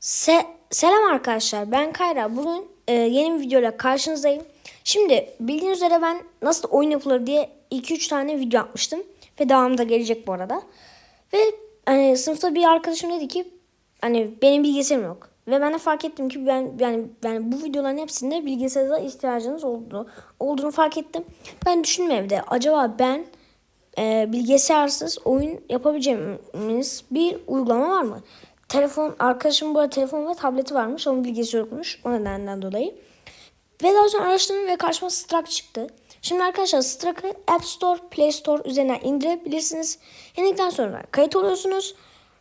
Se Selam arkadaşlar ben Kayra. Bugün e, yeni bir videoyla karşınızdayım. Şimdi bildiğiniz üzere ben nasıl oyun yapılır diye 2-3 tane video yapmıştım. Ve devamı da gelecek bu arada. Ve hani sınıfta bir arkadaşım dedi ki hani benim bilgisayarım yok. Ve ben de fark ettim ki ben yani, yani bu videoların hepsinde bilgisayara ihtiyacınız oldu, olduğunu fark ettim. Ben düşündüm evde acaba ben e, bilgisayarsız oyun yapabileceğimiz bir uygulama var mı? Telefon arkadaşımın bu telefon ve tableti varmış. Onun bilgisi yokmuş. O nedenden dolayı. Ve daha sonra araştırdım ve karşıma Struck çıktı. Şimdi arkadaşlar Struck'ı App Store, Play Store üzerinden indirebilirsiniz. İndikten sonra kayıt oluyorsunuz.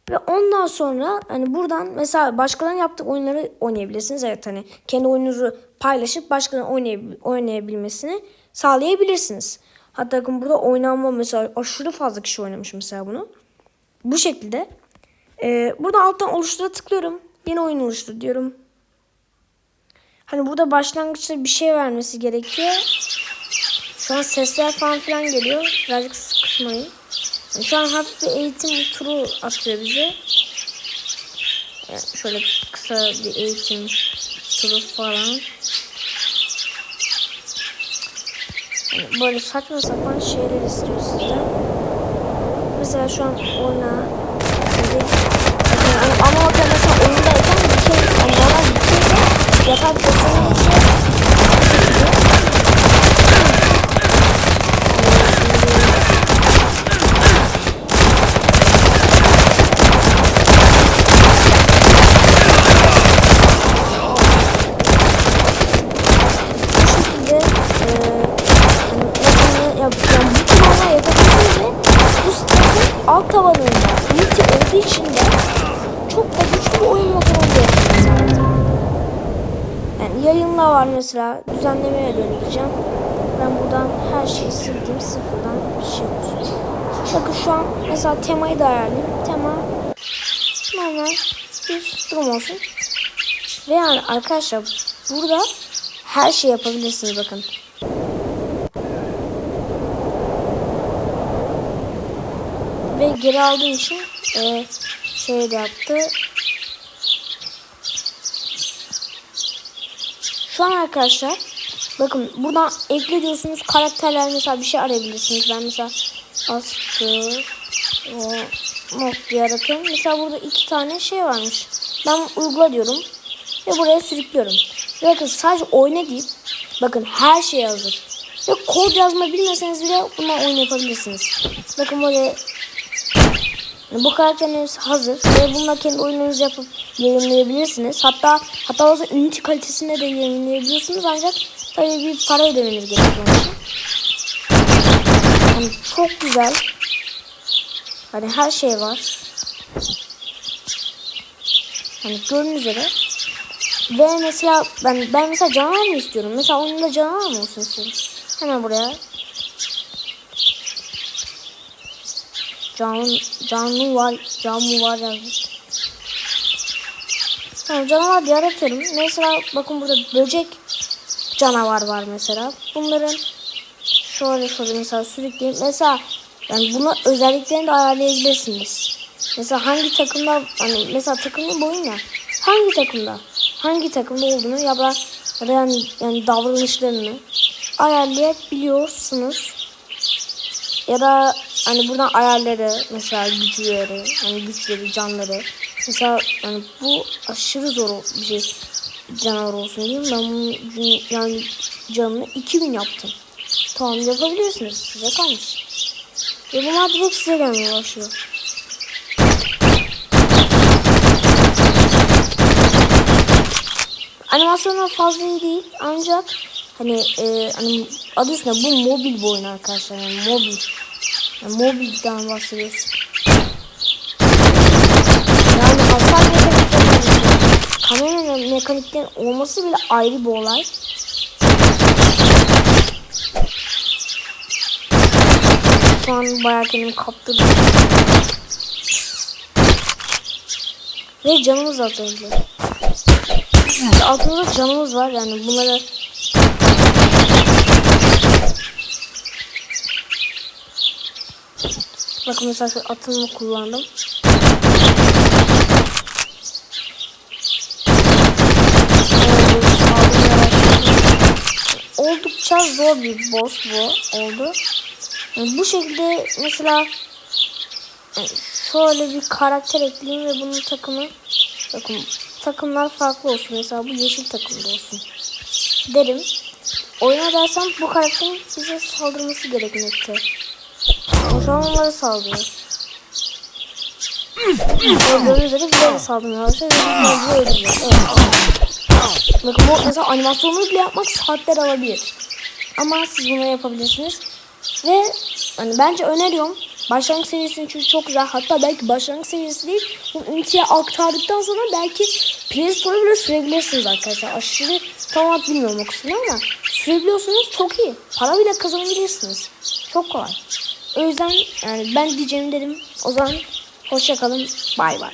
Ve ondan sonra hani buradan mesela başkalarının yaptığı oyunları oynayabilirsiniz. Evet hani kendi oyununuzu paylaşıp başkalarının oynayab- oynayabilmesini sağlayabilirsiniz. Hatta bakın burada oynanma mesela aşırı fazla kişi oynamış mesela bunu. Bu şekilde. Ee, burada alttan oluştura tıklıyorum. Yeni oyun oluştur diyorum. Hani burada başlangıçta bir şey vermesi gerekiyor. Şu an sesler falan filan geliyor. Birazcık kısmayın. Yani şu an hafif bir eğitim turu atıyor bize. Yani şöyle kısa bir eğitim turu falan. Yani böyle saçma sapan şeyler istiyor sizden. Mesela şu an oyna. Yani ama orada mesela oyundayken bir kere yani bir yatak pozisyonu geçiyor. Bu şekilde eee hani mesela yap, yani bu alt tabanında Unity olduğu için de çok da güçlü bir oyun motoru zamanda. Yani yayınla var mesela düzenlemeye döneceğim. Ben buradan her şeyi sildim sıfırdan bir şey olsun. Bakın şu an mesela temayı da ayarlayayım. Tema normal bir durum olsun. Ve yani arkadaşlar burada her şey yapabilirsiniz bakın. Geri aldığım için e, şey de yaptı. Şu an arkadaşlar bakın buradan ekle diyorsunuz karakterler mesela bir şey arayabilirsiniz. Ben mesela astı o not diye aratıyorum. Mesela burada iki tane şey varmış. Ben uygula diyorum ve buraya sürüklüyorum. Bakın sadece oyna deyip bakın her şey hazır. Ve kod yazma bilmeseniz bile bundan oyun yapabilirsiniz. Bakın böyle bu karakterleriniz hazır ve bununla kendi oyununuzu yapıp yayınlayabilirsiniz. Hatta hatta bazen Unity kalitesinde de yayınlayabiliyorsunuz ancak tabii bir para ödemeniz gerekiyor. Yani çok güzel. Hani her şey var. Hani gördüğünüz üzere. Ve mesela ben ben mesela canavar mı istiyorum? Mesela oyunda canavar mı olsun istiyorum? Hemen buraya Canlı, canlı var, canlı var yazdık. Tamam canavar diye aratıyorum. Mesela bakın burada böcek canavar var mesela. Bunların şöyle şöyle mesela sürükleyip mesela yani buna özelliklerini de ayarlayabilirsiniz. Mesela hangi takımda hani mesela takımın boyun ya hangi takımda hangi takımda olduğunu ya da ya da yani, yani davranışlarını ayarlayabiliyorsunuz. Ya da hani buradan ayarları mesela güçleri, hani güçleri, canları. Mesela hani bu aşırı zor bir şey canavar olsun diyeyim. Ben bunun yani canını 2000 yaptım. Tamam yapabilirsiniz. Size kalmış. Ve bunlar direkt size gelmeye başlıyor. Animasyonlar fazla iyi değil ancak hani e, hani adı üstünde bu mobil bir oyun arkadaşlar yani mobil. Yani mobilden bahsediyoruz. Yani hasar mekanikleri kamera mekaniklerin olması bile ayrı bir olay. Şu an bayağı kendimi kaptırdım. Ve canımız azaldı. Altımızda canımız var yani bunları Bakın mesela atımı kullandım. Oldukça zor bir boss bu oldu. Yani bu şekilde mesela şöyle bir karakter ekleyeyim ve bunun takımı bakın takımlar farklı olsun. Mesela bu yeşil takımda olsun derim. Oyuna dersem bu karakterin bize saldırması gerekmekte. Ama şu an onlara saldırıyor. Gördüğünüz üzere bize de başlıyor ve bizi öldürüyor. Evet. Bakın bu mesela animasyonunu bile yapmak saatler alabilir. Ama siz bunu yapabilirsiniz. Ve hani bence öneriyorum. Başlangıç seviyesinin çünkü çok güzel. Hatta belki başlangıç seviyesi değil. Bu Unity'ye aktardıktan sonra belki Play Store'a bile sürebilirsiniz arkadaşlar. Aşırı tam olarak bilmiyorum o kısmını ama sürebiliyorsanız çok iyi. Para bile kazanabilirsiniz. Çok kolay. O yüzden yani ben diyeceğim dedim. O zaman hoşça kalın. Bay bay.